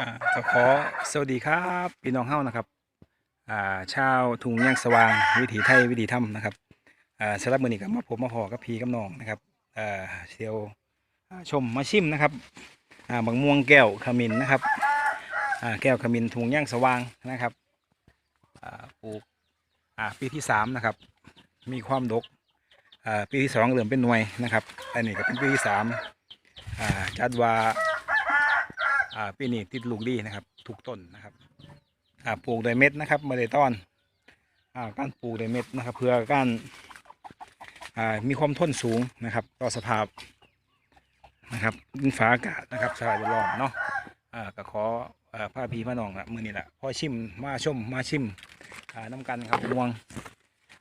อ่าก็ขอสวัสดีครับพี่น้องเฮานะครับอ่าชาวทุ่งย่างสว่างวิถีไทยวิถีธรรมนะครับอ่าสำหรับมือนี้ก็มาผมมาพอกับพีกับน้องนะครับอ่าเซียวชมมาชิมนะครับอ่าบางม่วงแก้วขมิ้นนะครับอ่าแก้วขมิ้นทุ่งย่างสว่างนะครับอ่าปลูกอ่าปีที่สามนะครับ มีความดกอ่าปีที่สองเริ่มเป็นหน่วยนะครับ อันนี้ก็เป็นปีที่สามอ่าจัดว่า อ่าปีนี้ติดลูกดีนะครับทุกต้นนะครับอ่าปลูกโดยเม็ดนะครับไม่ได้ต้อนอ่าการปลูกโดยเม็ดนะครับ เพื่อการอ่ามีความทนสูงนะครับ ต่อสภาพนะครับดินฟ้าอากาศนะครับสภาพแวดล้อมเนาะอ่าก็ขออ่าพาพี่พาน้องละมือนี้แหละพอชิมมาชมมาชิมอ่าน้ำกันครับม่วง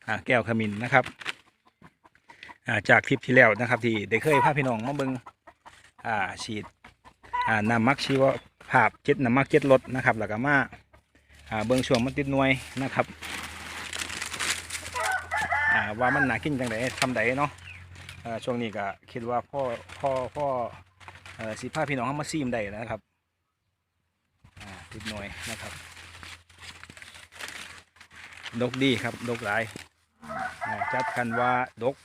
อ่าแก้วขมิ้นนะครับอ่าจากคลิปที่แล้วนะครับ ที่ได้เคยพาพี่น้องมาเบิงอ่าฉีด น้ำมักชีวภาพเจ็ดน้ำมักเจ็ดรถนะครับแล้วก็มาเบื้องช่วงมันติดหน่วยนะครับว่ามันหนากินจังไดทำไดเนาะช่วงนี้ก็คิดว่าพ่อพ่อพ่อเอ่อสิพาพี่น้องเขามาซีมได้นะครับติดหน่วยนะครับดกดีครับดกหลายจัดกันว่าดก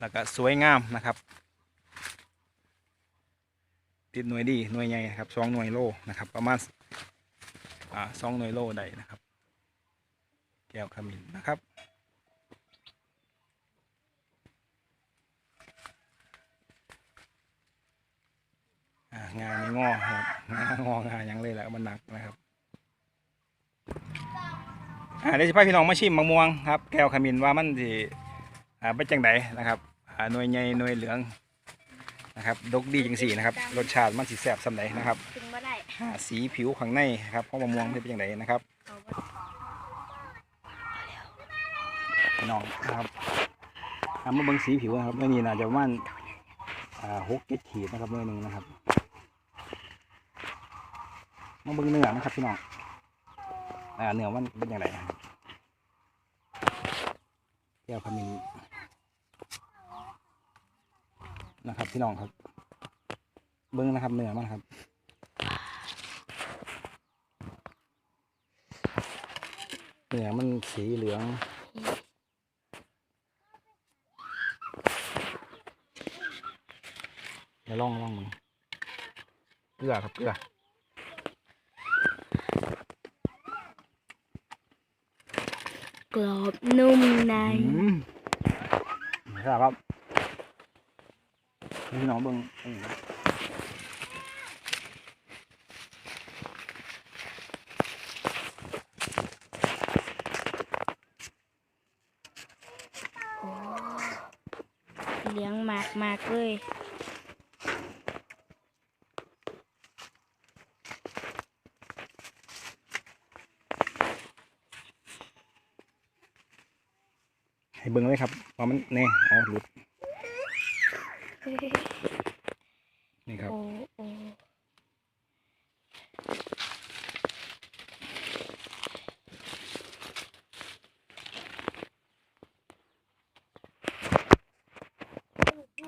แล้วก็สวยงามนะครับ ติดหน่วยดีหน่วยใหญ่นะครับสองหน่วยโลนะครับ ประมาณอ่าสองหน่วยโลได้นะครับ แก้วขมิ้นนะครับงานไม่งอครับงางองายังเลยแหละมันหนักนะครับอ่าเดี๋ยวจะพาพี่น้องมาชิมมะม่วงครับ แก้วขมิ้นว่ามันสิอ่าเป็นจังไดนะครับอ่าหน่วยใหญ่หน่วยเหลือง นะครับดกดีจังสีนะครับรสชาติมันสีแสบสำไหนนะครับถึงบ่ได้าสีผิวข้างในครับของมะม่วงเป็นจังไดนะครับพี่น้องนะครับอ่ามาเบิ่งสีผิวนะครับไม่นี่น่าจะประมาณอ่าหกเจ็ดขีดนะครับเมื่อหนึ่งนะครับมาเบิ่งเนื้อนะครับพี่น้องอ่าเนื้อมันเป็นยังไงนะครับแก้วขมิ้น นะครับ พี่น้องครับ เบิ้งนะครับเนื้อมันครับเนื้อมันสีเหลืองเดี๋ยวลองลองมึงเกลือครับเกลือกรอบนุ่มในอืมครับครับ พี่น้องเบิ้งอืมโอ้เลี้ยงมากมากๆเลยให้เบิ้งเลยครับว่ามันแน่เอาหลุด นี่ครับ